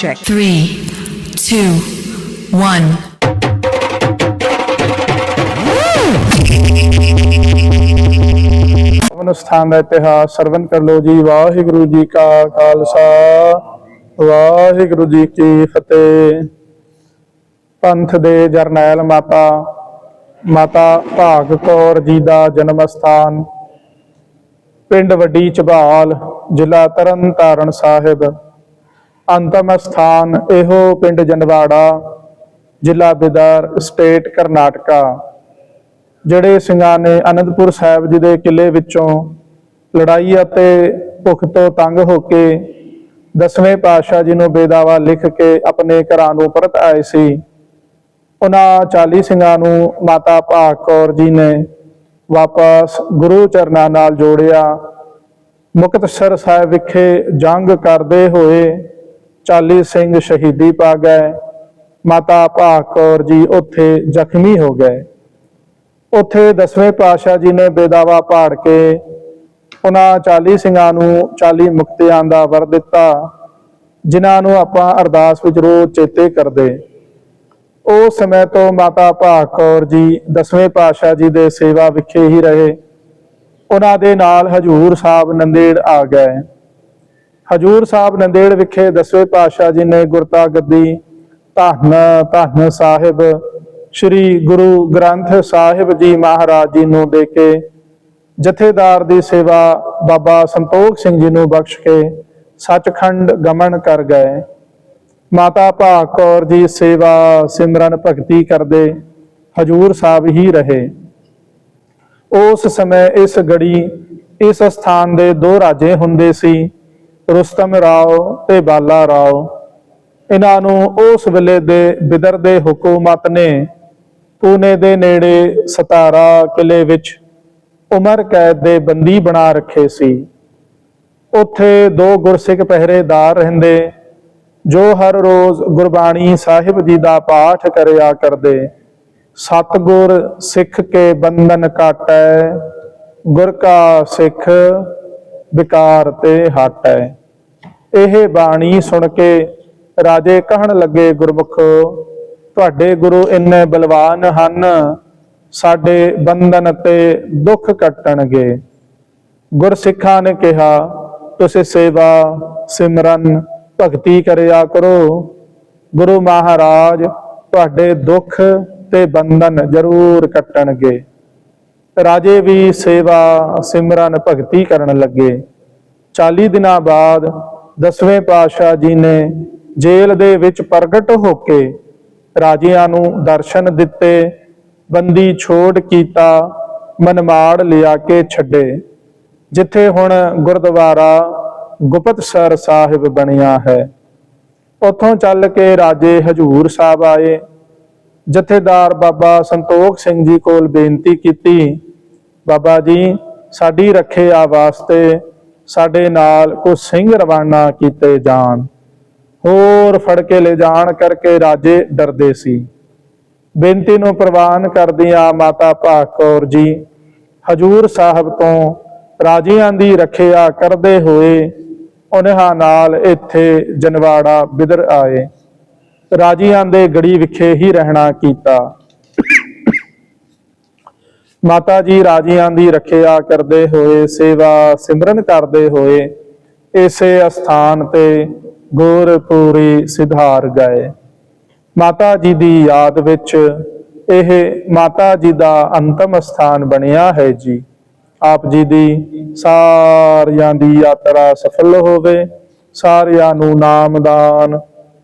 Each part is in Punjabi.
Project. Three, two, one. ਪਵਨ ਸਥਾਨ ਦਾ ਇਤਿਹਾਸ ਸਰਵਨ ਕਰ ਲੋ ਜੀ ਵਾਹਿਗੁਰੂ ਜੀ ਕਾ ਖਾਲਸਾ ਵਾਹਿਗੁਰੂ ਜੀ ਕੀ ਫਤਿਹ ਪੰਥ ਦੇ ਜਰਨੈਲ ਮਾਤਾ ਮਾਤਾ ਭਾਗ ਕੌਰ ਜੀ ਦਾ ਜਨਮ ਸਥਾਨ ਪਿੰਡ ਵੱਡੀ ਝਬਾਲ ਜ਼ਿਲ੍ਹਾ ਤਰਨਤਾਰਨ ਸਾਹਿਬ ਅੰਤਮ ਸਥਾਨ ਇਹੋ ਪਿੰਡ ਜਨਵਾੜਾ ਜ਼ਿਲ੍ਹਾ ਬਿਦਾਰ, ਸਟੇਟ ਕਰਨਾਟਕਾ, ਜਿਹੜੇ ਸਿੰਘਾਂ ਨੇ ਅਨੰਦਪੁਰ ਸਾਹਿਬ ਜੀ ਦੇ ਕਿਲੇ ਵਿੱਚੋਂ ਲੜਾਈ ਅਤੇ ਭੁੱਖ ਤੋਂ ਤੰਗ ਹੋ ਕੇ ਦਸਵੇਂ ਪਾਤਸ਼ਾਹ ਜੀ ਨੂੰ ਬੇਦਾਵਾ ਲਿਖ ਕੇ ਆਪਣੇ ਘਰਾਂ ਨੂੰ ਪਰਤ ਆਏ ਸੀ। ਉਹਨਾਂ 40 ਸਿੰਘਾਂ ਨੂੰ ਮਾਤਾ ਭਾਗ ਕੌਰ ਜੀ ਨੇ ਵਾਪਸ ਗੁਰੂ ਚਰਨਾਂ ਨਾਲ ਜੋੜਿਆ। ਮੁਕਤਸਰ ਸਾਹਿਬ ਵਿਖੇ ਜੰਗ ਕਰਦੇ ਹੋਏ 40 ਸਿੰਘ ਸ਼ਹੀਦੀ ਪਾ ਗਏ। ਮਾਤਾ ਭਾਗ ਕੌਰ ਜੀ ਉੱਥੇ ਜ਼ਖਮੀ ਹੋ ਗਏ। ਉੱਥੇ ਦਸਵੇਂ ਪਾਤਸ਼ਾਹ ਜੀ ਨੇ ਬੇਦਾਵਾ ਪਾੜ ਕੇ ਉਹਨਾਂ 40 ਸਿੰਘਾਂ ਨੂੰ 40 ਮੁਕਤਿਆਂ ਦਾ ਵਰ ਦਿੱਤਾ, ਜਿਨ੍ਹਾਂ ਨੂੰ ਆਪਾਂ ਅਰਦਾਸ ਵਿੱਚ ਰੋਜ਼ ਚੇਤੇ ਕਰਦੇ। ਉਸ ਸਮੇਂ ਤੋਂ ਮਾਤਾ ਭਾਗ ਕੌਰ ਜੀ ਦਸਵੇਂ ਪਾਤਸ਼ਾਹ ਜੀ ਦੇ ਸੇਵਾ ਵਿਖੇ ਹੀ ਰਹੇ। ਉਹਨਾਂ ਦੇ ਨਾਲ ਹਜੂਰ ਸਾਹਿਬ ਨੰਦੇੜ ਆ ਗਏ। ਹਜੂਰ ਸਾਹਿਬ ਨੰਦੇੜ ਵਿਖੇ ਦਸਵੇਂ ਪਾਤਸ਼ਾਹ ਜੀ ਨੇ ਗੁਰਤਾ ਗੱਦੀ ਧੰਨ ਧੰਨ ਸਾਹਿਬ, ਸ੍ਰੀ ਗੁਰੂ ਗ੍ਰੰਥ ਸਾਹਿਬ ਜੀ ਮਹਾਰਾਜ ਜੀ ਨੂੰ ਦੇ ਕੇ ਜਥੇਦਾਰ ਦੀ ਸੇਵਾ ਬਾਬਾ ਸੰਤੋਖ ਸਿੰਘ ਜੀ ਨੂੰ ਬਖਸ਼ ਕੇ ਸੱਚਖੰਡ ਗਮਨ ਕਰ ਗਏ। ਮਾਤਾ ਭਾਗ ਕੌਰ ਜੀ ਸੇਵਾ ਸਿਮਰਨ ਭਗਤੀ ਕਰਦੇ ਹਜੂਰ ਸਾਹਿਬ ਹੀ ਰਹੇ। ਉਸ ਸਮੇਂ ਇਸ ਗੜੀ, ਇਸ ਸਥਾਨ ਦੇ ਦੋ ਰਾਜੇ ਹੁੰਦੇ ਸੀ। ਰੁਸਤਮ ਰਾਓ ਤੇ ਬਾਲਾ ਰਾਓ। ਇਹਨਾਂ ਨੂੰ ਉਸ ਵੇਲੇ ਦੇ ਬਿਦਰ ਦੇ ਹਕੂਮਤ ਨੇ ਪੂਨੇ ਦੇ ਨੇੜੇ ਸਤਾਰਾ ਕਿਲੇ ਵਿੱਚ ਉਮਰ ਕੈਦ ਦੇ ਬੰਦੀ ਬਣਾ ਰੱਖੇ ਸੀ। ਉੱਥੇ ਦੋ ਗੁਰਸਿੱਖ ਪਹਿਰੇਦਾਰ ਰਹਿੰਦੇ, ਜੋ ਹਰ ਰੋਜ਼ ਗੁਰਬਾਣੀ ਸਾਹਿਬ ਜੀ ਦਾ ਪਾਠ ਕਰਿਆ ਕਰਦੇ। ਸਤਗੁਰ ਸਿੱਖ ਕੇ ਬੰਧਨ ਕਾਟੈ ਗੁਰ ਕਾ ਸਿੱਖ ਵਿਕਾਰ ਤੇ ਹਟੈ। ਇਹ ਬਾਣੀ ਸੁਣ ਕੇ ਰਾਜੇ ਕਹਿਣ ਲੱਗੇ, ਗੁਰਮੁਖੋ, ਤੁਹਾਡੇ ਗੁਰੂ ਇੰਨੇ ਬਲਵਾਨ ਹਨ, ਸਾਡੇ ਬੰਧਨ ਤੇ ਦੁੱਖ ਕੱਟਣਗੇ। ਗੁਰਸਿੱਖਾਂ ਨੇ ਕਿਹਾ, ਤੁਸੀਂ ਸੇਵਾ, ਸਿਮਰਨ, ਭਗਤੀ ਕਰਿਆ ਕਰੋ। ਗੁਰੂ ਮਹਾਰਾਜ ਤੁਹਾਡੇ ਦੁੱਖ ਤੇ ਬੰਧਨ ਜ਼ਰੂਰ ਕੱਟਣਗੇ। ਰਾਜੇ ਵੀ ਸੇਵਾ, ਸਿਮਰਨ, ਭਗਤੀ ਕਰਨ ਲੱਗੇ। 40 ਦਿਨਾਂ ਬਾਅਦ ਦਸਵੇਂ ਪਾਤਸ਼ਾਹ ਜੀ ਨੇ ਜੇਲ੍ਹ ਦੇ ਵਿੱਚ ਪ੍ਰਗਟ ਹੋ ਕੇ ਰਾਜਿਆਂ ਨੂੰ ਦਰਸ਼ਨ ਦਿੱਤੇ, ਬੰਦੀ ਛੋੜ ਕੀਤਾ, ਮਨਮਾੜ ਲਿਆ ਕੇ ਛੱਡੇ। ਜਿੱਥੇ ਹੁਣ ਗੁਰਦੁਆਰਾ ਗੁਪਤਸਰ ਸਾਹਿਬ ਬਣਿਆ ਹੈ। ਉੱਥੋਂ ਚੱਲ ਕੇ ਰਾਜੇ ਹਜੂਰ ਸਾਹਿਬ ਆਏ। ਜਥੇਦਾਰ ਬਾਬਾ ਸੰਤੋਖ ਸਿੰਘ ਜੀ ਕੋਲ ਬੇਨਤੀ ਕੀਤੀ, ਬਾਬਾ ਜੀ, ਸਾਡੀ ਰੱਖਿਆ ਵਾਸਤੇ ਸਾਡੇ ਨਾਲ ਕੋ ਸਿੰਘ ਰਵਾਨਾ ਕੀਤੇ ਜਾਣ। ਹੋਰ ਫੜ ਕੇ ਲੈ ਜਾਣ ਕਰਕੇ ਰਾਜੇ ਡਰਦੇ ਸੀ। ਬੇਨਤੀ ਨੂੰ ਪ੍ਰਵਾਨ ਕਰਦਿਆਂ ਮਾਤਾ ਭਾਗ ਕੌਰ ਜੀ, ਹਜੂਰ ਸਾਹਿਬ ਤੋਂ ਰਾਜਿਆਂ ਦੀ ਰੱਖਿਆ ਕਰਦੇ ਹੋਏ ਉਹਨਾਂ ਨਾਲ ਇੱਥੇ ਜਨਵਾੜਾ ਬਿਦਰ ਆਏ। ਰਾਜਿਆਂ ਦੇ ਗੜੀ ਵਿਖੇ ਹੀ ਰਹਿਣਾ ਕੀਤਾ। ਮਾਤਾ ਜੀ ਰਾਜਿਆਂ ਦੀ ਰੱਖਿਆ ਕਰਦੇ ਹੋਏ, ਸੇਵਾ ਸਿਮਰਨ ਕਰਦੇ ਹੋਏ, ਇਸੇ ਅਸਥਾਨ ਤੇ ਗੁਰਪੂਰੀ ਸਿਧਾਰ ਗਏ। ਮਾਤਾ ਜੀ ਦੀ ਯਾਦ ਵਿੱਚ ਇਹ ਮਾਤਾ ਜੀ ਦਾ ਅੰਤਮ ਸਥਾਨ ਬਣਿਆ ਹੈ ਜੀ। ਆਪ ਜੀ ਦੀ ਸਾਰਿਆਂ ਦੀ ਯਾਤਰਾ ਸਫਲ ਹੋਵੇ, ਸਾਰਿਆਂ ਨੂੰ ਨਾਮਦਾਨ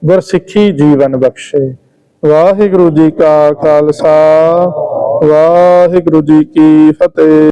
ਗੁਰਸਿੱਖੀ ਜੀਵਨ ਬਖਸ਼ੇ। ਵਾਹਿਗੁਰੂ ਜੀ ਕਾ ਖਾਲਸਾ। ਵਾਹਿਗੁਰੂ ਜੀ ਕੀ ਫਤਿਹ।